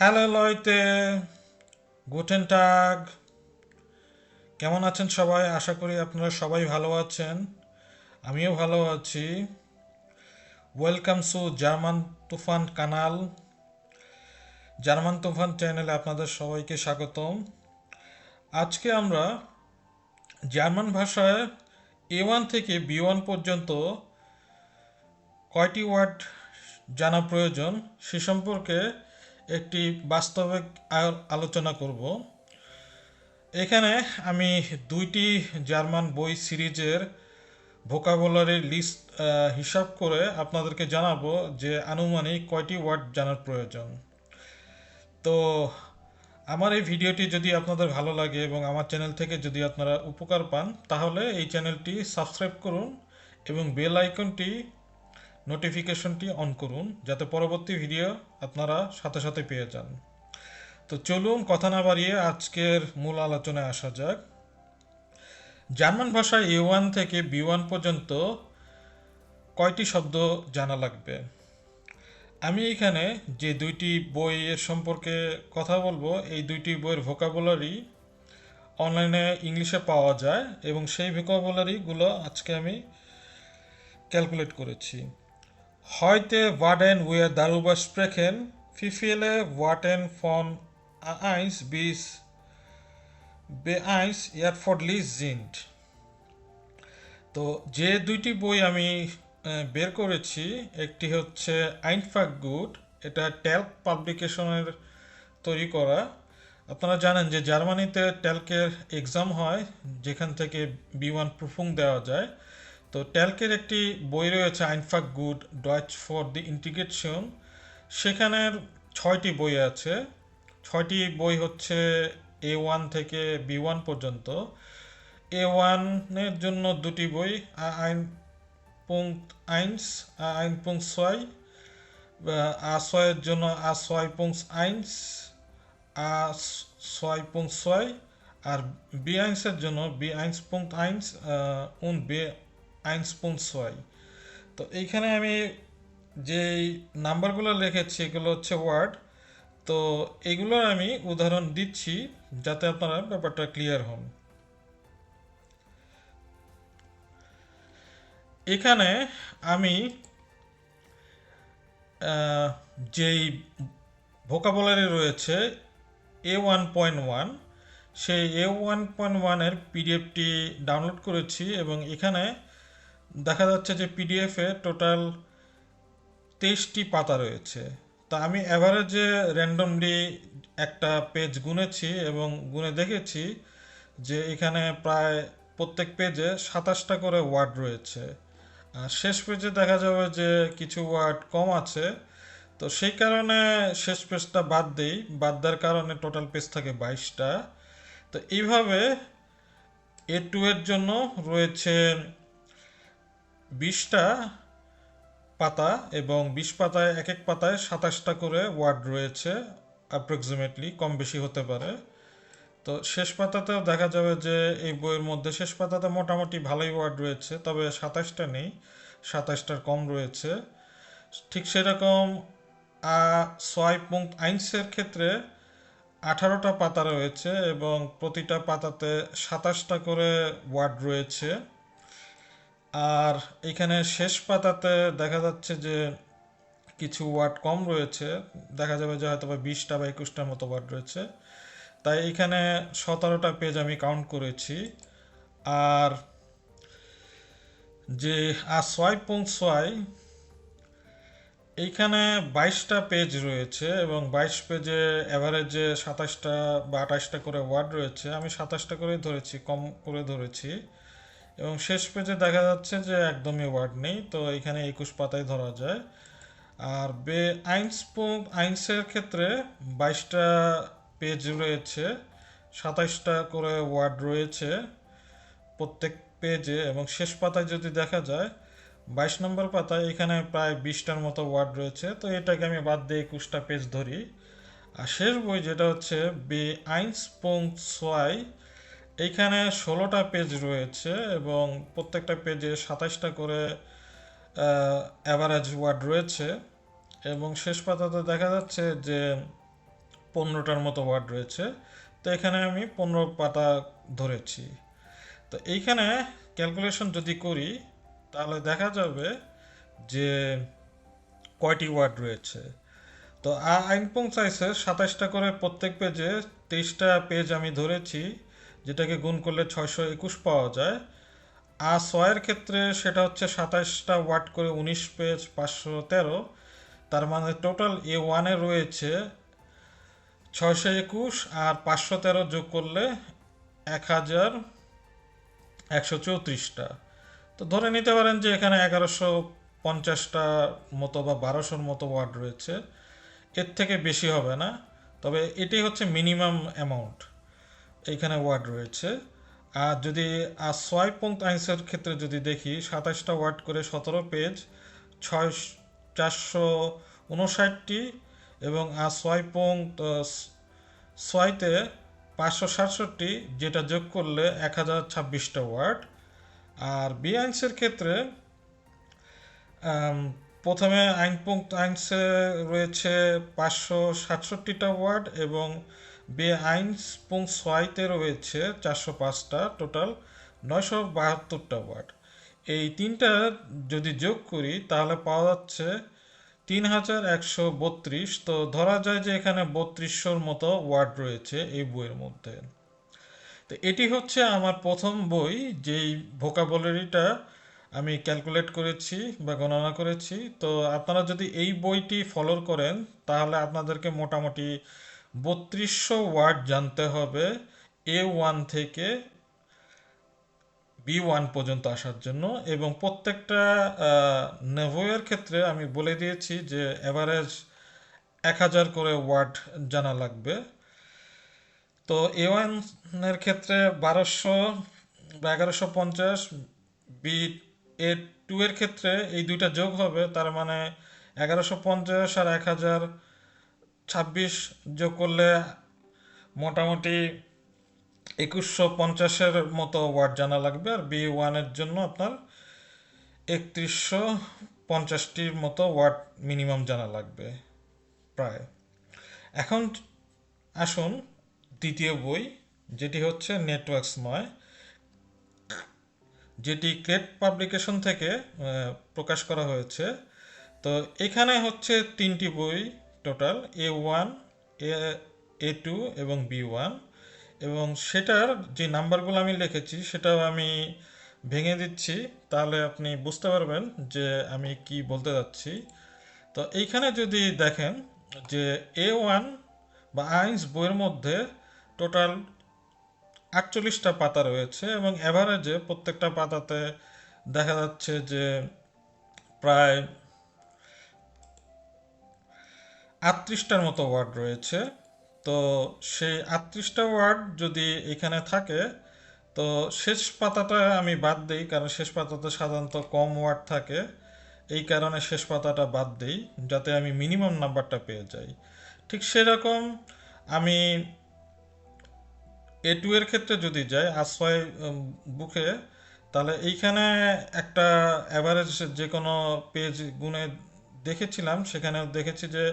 Hello লয়তে Guten টাগ কেমন আছেন সবাই? আশা করি আপনারা সবাই ভালো আছেন। আমিও ভালো আছি। Welcome to German Tufan channel German Tufan চ্যানেলে আপনাদের সবাইকে স্বাগতম। আজকে আমরা জার্মান ভাষায় এ ওয়ান থেকে বি ওয়ান পর্যন্ত কয়টি ওয়ার্ড জানা প্রয়োজন সে সম্পর্কে একটি বাস্তবিক আলোচনা করব। এখানে আমি দুইটি জার্মান বই সিরিজের ভোকাবুলারির লিস্ট হিসাব করে আপনাদেরকে জানাব যে আনুমানিক কয়টি ওয়ার্ড জানার প্রয়োজন। তো আমার এই ভিডিওটি যদি আপনাদের ভালো লাগে এবং আমার চ্যানেল থেকে যদি আপনারা উপকার পান, তাহলে এই চ্যানেলটি সাবস্ক্রাইব করুন এবং বেল আইকনটি নোটিফিকেশনটি অন করুন যাতে পরবর্তী ভিডিও আপনারা সাথে সাথে পেয়ে যান। তো চলুন কথা না বাড়িয়ে আজকের মূল আলোচনায় আসা যাক। জার্মান ভাষায় এ ওয়ান থেকে বি ওয়ান পর্যন্ত কয়টি শব্দ জানা লাগবে? আমি এখানে যে দুইটি বইয়ের সম্পর্কে কথা বলব, এই দুইটি বইয়ের ভোকাবুলারি অনলাইনে ইংলিশে পাওয়া যায় এবং সেই ভোকাবুলারিগুলো আজকে আমি ক্যালকুলেট করেছি। Heute werden wir darüber sprechen, wie viele Worte von A1 bis B1 erforderlich sind. তো যে দুইটি বই আমি বের করেছি একটি হচ্ছে আইনফাক গুড এটা ট্যাল্ক পাবলিকেশনের তৈরি করা আপনারা জানেন যে জার্মানিতে ট্যাল্কের এক্সাম হয় যেখান থেকে বি ওয়ান প্রুফুং দেওয়া যায় তো ট্যাল্কের একটি বই রয়েছে আইনফাক গুড, ডয়েচ ফর দি ইন্টিগ্রেশন। সেখানের ছয়টি বই আছে। ছয়টি বই হচ্ছে এ ওয়ান থেকে বি ওয়ান পর্যন্ত। এ ওয়ানের জন্য দুটি বই, আইন পুঙ্ক আইনস, আইন পুঙ্ক ছয়, আ ছয়ের জন্য আ ছয় পুঙ্ক আইনস, আ, ছয় পুঙ্ক ছয়, আর বি আইনসের জন্য বি আইনস পুঙ্ক আইনস উন, বি আইনস পুঙ্ক ছয় তো এইখানে আমি যে নাম্বারগুলো লিখেছি, এগুলো হচ্ছে ওয়ার্ড। তো এগুলোর আমি উদাহরণ দিচ্ছি যাতে আপনারা ব্যাপারটা ক্লিয়ার হন। এখানে আমি যেই ভোকাবুলারি রয়েছে এ ওয়ান পয়েন্ট ওয়ান সেই এ ওয়ান পয়েন্ট ওয়ানের পিডিএফটি ডাউনলোড করেছি এবং এখানে দেখা যাচ্ছে যে পিডিএফে টোটাল তেইশটি পাতা রয়েছে। তা আমি অ্যাভারেজে র্যান্ডমলি একটা পেজ গুনেছি এবং গুনে দেখেছি যে এখানে প্রায় প্রত্যেক পেজে সাতাশটা করে ওয়ার্ড রয়েছে। আর শেষ পেজে দেখা যাবে যে কিছু ওয়ার্ড কম আছে। তো সেই কারণে শেষ পেজটা বাদ দেই। বাদ দেওয়ার কারণে টোটাল পেজ থাকে বাইশটা। তো এইভাবে এ টু এর জন্য রয়েছে বিশটা পাতা এবং বিশ পাতায় এক এক পাতায় সাতাশটা করে ওয়ার্ড রয়েছে অ্যাপ্রক্সিমেটলি কম বেশি হতে পারে। তো শেষ পাতাতেও দেখা যাবে যে এই বইয়ের মধ্যে শেষ পাতাতে মোটামুটি ভালোই ওয়ার্ড রয়েছে, তবে সাতাশটা নেই, সাতাশটার কম রয়েছে। ঠিক সেরকম ছয় পুঙ্ক আইনসের ক্ষেত্রে আঠারোটা পাতা রয়েছে এবং প্রতিটা পাতাতে সাতাশটা করে ওয়ার্ড রয়েছে। আর এখানে শেষ পাতাতে দেখা যাচ্ছে যে কিছু ওয়ার্ড কম রয়েছে। দেখা যাবে যে হয়তো বা বিশটা বা একুশটার মতো ওয়ার্ড রয়েছে। তাই এখানে সতেরোটা পেজ আমি কাউন্ট করেছি। আর যে আর ছয় পং ছয়, এইখানে বাইশটা পেজ রয়েছে এবং বাইশ পেজে অ্যাভারেজে সাতাশটা বা আঠাশটা করে ওয়ার্ড রয়েছে। আমি সাতাশটা করে ধরেছি, কম করে ধরেছি। এবং শেষ পেজে দেখা যাচ্ছে যে একদমই ওয়ার্ড নেই, তো এখানে একুশ পাতায় ধরা যায়। আর বে, আইনস আইনসের ক্ষেত্রে বাইশটা পেজ রয়েছে, সাতাইশটা করে ওয়ার্ড রয়েছে প্রত্যেক পেজে। এবং শেষ পাতায় যদি দেখা যায়, বাইশ নম্বর পাতায় এখানে প্রায় বিশটার মতো ওয়ার্ড রয়েছে, তো এটাকে আমি বাদ দিয়ে একুশটা পেজ ধরি। আর শেষ বই যেটা হচ্ছে বে, আইনস পুঙ্ক ছয় এইখানে ষোলোটা পেজ রয়েছে এবং প্রত্যেকটা পেজে সাতাশটা করে অ্যাভারেজ ওয়ার্ড রয়েছে এবং শেষ পাতাতে দেখা যাচ্ছে যে পনেরোটার মতো ওয়ার্ড রয়েছে। তো এখানে আমি পনেরো পাতা ধরেছি। তো এইখানে ক্যালকুলেশন যদি করি, তাহলে দেখা যাবে যে কয়টি ওয়ার্ড রয়েছে। তো আইনপং চাইছে সাতাশটা করে প্রত্যেক পেজে তেইশটা পেজ আমি ধরেছি। যেটাকে গুণ করলে ছয়শো একুশ পাওয়া যায়। আর ছয়ের ক্ষেত্রে সেটা হচ্ছে সাতাশটা ওয়ার্ড করে উনিশ পেজ পাঁচশো তেরো। তার মানে টোটাল এ ওয়ানে রয়েছে ছয়শো একুশ আর পাঁচশো তেরো যোগ করলে এক হাজার একশো চৌত্রিশটা। তো ধরে নিতে পারেন যে এখানে এগারোশো পঞ্চাশটা মতো বা বারোশোর মতো ওয়ার্ড রয়েছে। এর থেকে বেশি হবে না। তবে এটি হচ্ছে মিনিমাম অ্যামাউন্ট। এইখানে ওয়ার্ড রয়েছে। আর যদি আর ছয় পঙ্ক্ত আইন্সের ক্ষেত্রে যদি দেখি সাতাশটা ওয়ার্ড করে সতেরো পেজ ছয়, চারশো উনষাটটি এবং আর ছয় পঙ্ক্ত ছয়তে পাঁচশো সাতষট্টি, যেটা যোগ করলে এক হাজার ছাব্বিশটা ওয়ার্ড আর বি আইনসের ক্ষেত্রে প্রথমে আইন পঙ্ক্ত আইনসে রয়েছে পাঁচশো সাতষট্টিটা ওয়ার্ড এবং বে আইনস রয়েছে চারশো পাঁচটা টোটাল নয়শো বাহাত্তরটা ওয়ার্ড এই তিনটা যদি যোগ করি, তাহলে পাওয়া যাচ্ছে তিন হাজার একশো বত্রিশ। তো ধরা যায় যে এখানে বত্রিশশোর মতো ওয়ার্ড রয়েছে এই বইয়ের মধ্যে। তো এটি হচ্ছে আমার প্রথম বই, যেই ভোকাবুলারিটা আমি ক্যালকুলেট করেছি বা গণনা করেছি। তো আপনারা যদি এই বইটি ফলো করেন, তাহলে আপনাদেরকে মোটামুটি বত্রিশশো ওয়ার্ড জানতে হবে এ ওয়ান থেকে বি ওয়ান পর্যন্ত আসার জন্য এবং প্রত্যেকটা নেভোয়ের ক্ষেত্রে আমি বলে দিয়েছি যে অ্যাভারেজ এক হাজার করে ওয়ার্ড জানা লাগবে। তো এ ওয়ানের ক্ষেত্রে বারোশো বা এগারোশো পঞ্চাশ বি এ টু এর ক্ষেত্রে এই দুইটা যোগ হবে, তার মানে এগারোশো পঞ্চাশ আর এক হাজার ছাব্বিশ যোগ করলে মোটামুটি একুশশো পঞ্চাশের মতো ওয়ার্ড জানা লাগবে, আর বি ওয়ানের জন্য আপনার একত্রিশশো পঞ্চাশটির মতো ওয়ার্ড মিনিমাম জানা লাগবে প্রায়। এখন আসুন দ্বিতীয় বই, যেটি হচ্ছে নেটওয়ার্কসময় যেটি ক্রেট পাবলিকেশন থেকে প্রকাশ করা হয়েছে। তো এখানে হচ্ছে তিনটি বই total A one A two এবং বি ওয়ান এবং সেটার যে নাম্বারগুলো আমি লিখেছি, সেটাও আমি ভেঙে দিচ্ছি। তাহলে আপনি বুঝতে পারবেন যে আমি কি বলতে যাচ্ছি। তো এইখানে যদি দেখেন যে এ ওয়ান বা আইন্স বইয়ের মধ্যে টোটাল আটচল্লিশটা পাতা রয়েছে এবং অ্যাভারেজে প্রত্যেকটা পাতাতে দেখা যাচ্ছে যে প্রায় আটত্রিশটার মতো ওয়ার্ড রয়েছে। তো সেই আটত্রিশটা ওয়ার্ড যদি এখানে থাকে, তো শেষ পাতাটা আমি বাদ দিই, কারণ শেষ পাতাতে সাধারণত কম ওয়ার্ড থাকে। এই কারণে শেষ পাতাটা বাদ দিই, যাতে আমি মিনিমাম নাম্বারটা পেয়ে যাই। ঠিক সেরকম আমি এ টু এর ক্ষেত্রে যদি যাই, আশ্রয় বুকে, তাহলে এইখানে একটা অ্যাভারেজ যে কোনো পেজ গুনে দেখেছিলাম। সেখানে দেখেছি যে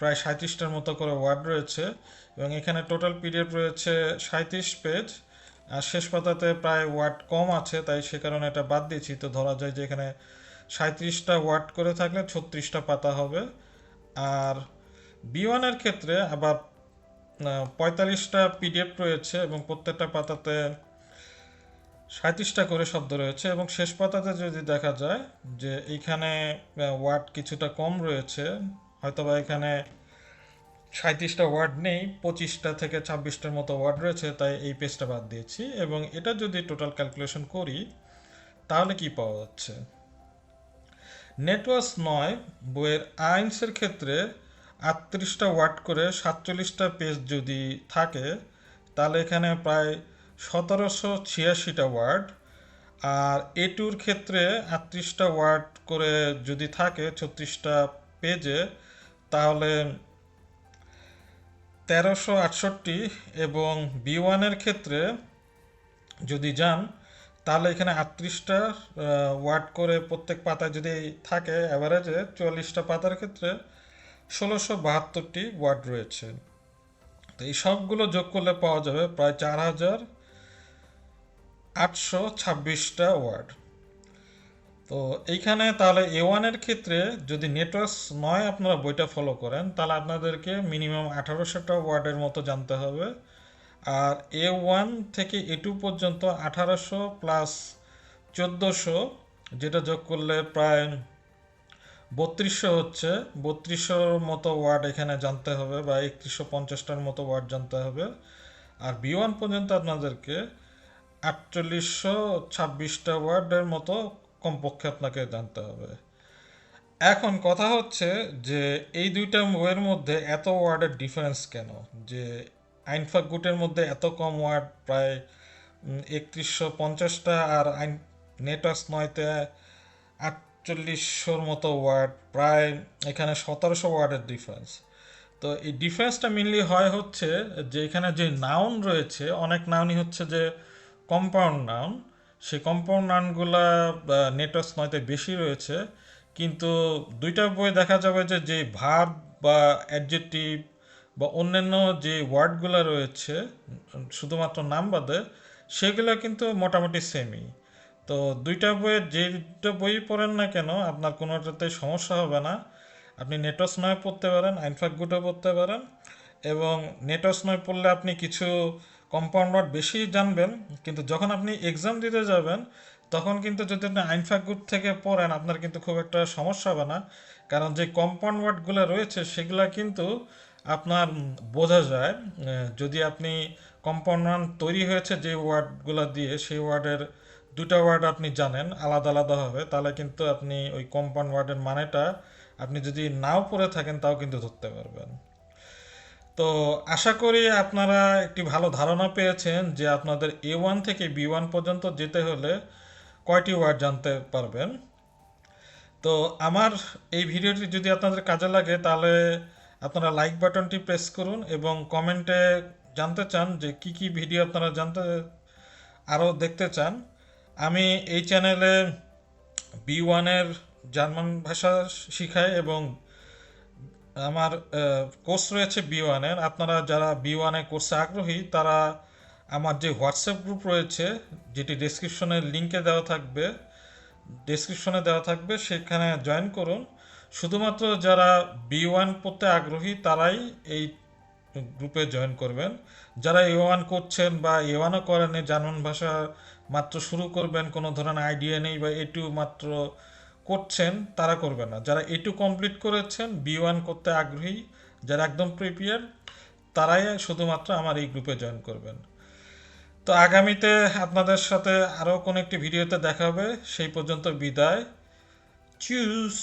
প্রায় সাঁত্রিশটার মতো করে ওয়ার্ড রয়েছে এবং এখানে টোটাল পিডিএফ রয়েছে সাঁত্রিশ পেজ। আর শেষ পাতাতে প্রায় ওয়ার্ড কম আছে, তাই সে কারণে এটা বাদ দিয়েছি। তো ধরা যায় যে এখানে সাঁত্রিশটা ওয়ার্ড করে থাকলে ছত্রিশটা পাতা হবে। আর বি ওয়ানের ক্ষেত্রে আবার পঁয়তাল্লিশটা পিডিএফ রয়েছে এবং প্রত্যেকটা পাতাতে সাঁত্রিশটা করে শব্দ রয়েছে। এবং শেষ পাতাতে যদি দেখা যায় যে এইখানে ওয়ার্ড কিছুটা কম রয়েছে হয়তোবা এখানে সাঁত্রিশটা ওয়ার্ড নেই, পঁচিশটা থেকে ছাব্বিশটার মতো ওয়ার্ড রয়েছে, তাই এই পেজটা বাদ দিয়েছি। এবং এটা যদি টোটাল ক্যালকুলেশন করি, তাহলে কি পাওয়া যাচ্ছে? নেটওয়ার্স নয়, বইয়ের আইনসের ক্ষেত্রে আটত্রিশটা ওয়ার্ড করে সাতচল্লিশটা পেজ যদি থাকে, তাহলে এখানে প্রায় সতেরোশো ছিয়াশিটা ওয়ার্ড। আর এ টুর ক্ষেত্রে আটত্রিশটা ওয়ার্ড করে যদি থাকে ছত্রিশটা পেজে তাহলে তেরোশো আটষট্টি এবং বি ওয়ানের ক্ষেত্রে যদি যান, তাহলে এখানে আটত্রিশটা ওয়ার্ড করে প্রত্যেক পাতায় যদি থাকে অ্যাভারেজে চুয়াল্লিশটা পাতার ক্ষেত্রে ষোলোশো বাহাত্তরটি ওয়ার্ড রয়েছে। তো এই সবগুলো যোগ করলে পাওয়া যাবে প্রায় চার হাজার আটশো ছাব্বিশটা ওয়ার্ড তো এইখানে তাহলে এ ওয়ানের ক্ষেত্রে যদি নেটওয়ার্ক নয় আপনারা বইটা ফলো করেন, তাহলে আপনাদেরকে মিনিমাম আঠারোশোটা ওয়ার্ডের মতো জানতে হবে। আর এ ওয়ান থেকে এ টু পর্যন্ত আঠারোশো প্লাস চোদ্দোশো, যেটা যোগ করলে প্রায় বত্রিশশো হচ্ছে, বত্রিশশোর মতো ওয়ার্ড এখানে জানতে হবে বা একত্রিশশো পঞ্চাশটার মতো ওয়ার্ড জানতে হবে। আর বি ওয়ান পর্যন্ত আপনাদেরকে আটচল্লিশশো ছাব্বিশটা ওয়ার্ডের মতো কমপক্ষে আপনাকে জানতে হবে। এখন কথা হচ্ছে যে এই দুইটা বইয়ের মধ্যে এত ওয়ার্ডের ডিফারেন্স কেন? যে আইনফাক গুটের মধ্যে এত কম ওয়ার্ড, প্রায় একত্রিশশো পঞ্চাশটা আর আইন, নেটওয়ার্কস নয়তে আটচল্লিশশোর মতো ওয়ার্ড, প্রায় এখানে সতেরোশো ওয়ার্ডের ডিফারেন্স। তো এই ডিফারেন্সটা মেনলি হয় হচ্ছে যে এখানে যে নাউন রয়েছে, অনেক নাউনই হচ্ছে যে কম্পাউন্ড নাউন সেই কম্পাউন্ড নাউনগুলা নেটওয়ার্কস নয়তে বেশি রয়েছে, কিন্তু দুইটা বই দেখা যাবে যে যে ভার্ব বা অ্যাডজেক্টিভ বা অন্যান্য যে ওয়ার্ডগুলো রয়েছে, শুধুমাত্র নাম বাদে, সেগুলো কিন্তু মোটামুটি সেমই তো দুইটা বইয়ের যেটা বই পড়েন না কেন, আপনার কোনোটাতে সমস্যা হবে না। আপনি নেটওয়ার্স নয় পড়তে পারেন, আইনফাক গুটও পড়তে পারেন, এবং নেটওয়ার্স নয় পড়লে আপনি কিছু কম্পাউন্ড ওয়ার্ড বেশি জানবেন, কিন্তু যখন আপনি এক্সাম দিতে যাবেন, তখন কিন্তু যদি আপনি আইনফাক গুড থেকে পড়েন, আপনার কিন্তু খুব একটা সমস্যা হবে না। কারণ যে কম্পাউন্ড ওয়ার্ডগুলো রয়েছে, সেগুলো কিন্তু আপনার বোঝা যায় যদি আপনি কম্পাউন্ড ওয়ার্ড তৈরি হয়েছে যে ওয়ার্ডগুলো দিয়ে, সেই ওয়ার্ডের দুটা ওয়ার্ড আপনি জানেন, আলাদা আলাদাভাবে তাহলে কিন্তু আপনি ওই কম্পাউন্ড ওয়ার্ডের মানেটা আপনি যদি নাও পড়ে থাকেন, তাও কিন্তু ধরতে পারবেন। তো আশা করি আপনারা একটি ভালো ধারণা পেয়েছেন যে আপনাদের এ ওয়ান থেকে বি ওয়ান পর্যন্ত যেতে হলে কয়টি ওয়ার্ড জানতে পারবেন। তো আমার এই ভিডিওটি যদি আপনাদের কাজে লাগে, তাহলে আপনারা লাইক বাটনটি প্রেস করুন এবং কমেন্টে জানতে চান যে কি কি ভিডিও আপনারা জানতে, আরও দেখতে চান। আমি এই চ্যানেলে বি ওয়ানের জার্মান ভাষা শিখাই এবং আমার কোর্স রয়েছে বি ওয়ানের আপনারা যারা বি ওয়ানের কোর্সে আগ্রহী, তারা আমার যে হোয়াটসঅ্যাপ গ্রুপ রয়েছে, যেটি ডেসক্রিপশনের লিঙ্কে দেওয়া থাকবে ডেসক্রিপশনে দেওয়া থাকবে, সেখানে জয়েন করুন। শুধুমাত্র যারা বি ওয়ান পড়তে আগ্রহী, তারাই এই গ্রুপে জয়েন করবেন। যারা এ ওয়ান করছেন বা এ ওয়ানও করেনি জার্মান ভাষা মাত্র শুরু করবেন, কোনো ধরনের আইডিয়া নেই বা এ টু মাত্র করছেন, তারা করবে না। যারা এ টু কমপ্লিট করেছেন বি ওয়ান করতে আগ্রহী, যারা একদম প্রিপেয়ার তারাই শুধুমাত্র আমার এই গ্রুপে জয়েন করবেন। তো আগামীতে আপনাদের সাথে আরও কোনো একটি ভিডিওতে দেখা হবে। সেই পর্যন্ত বিদায়। চুজ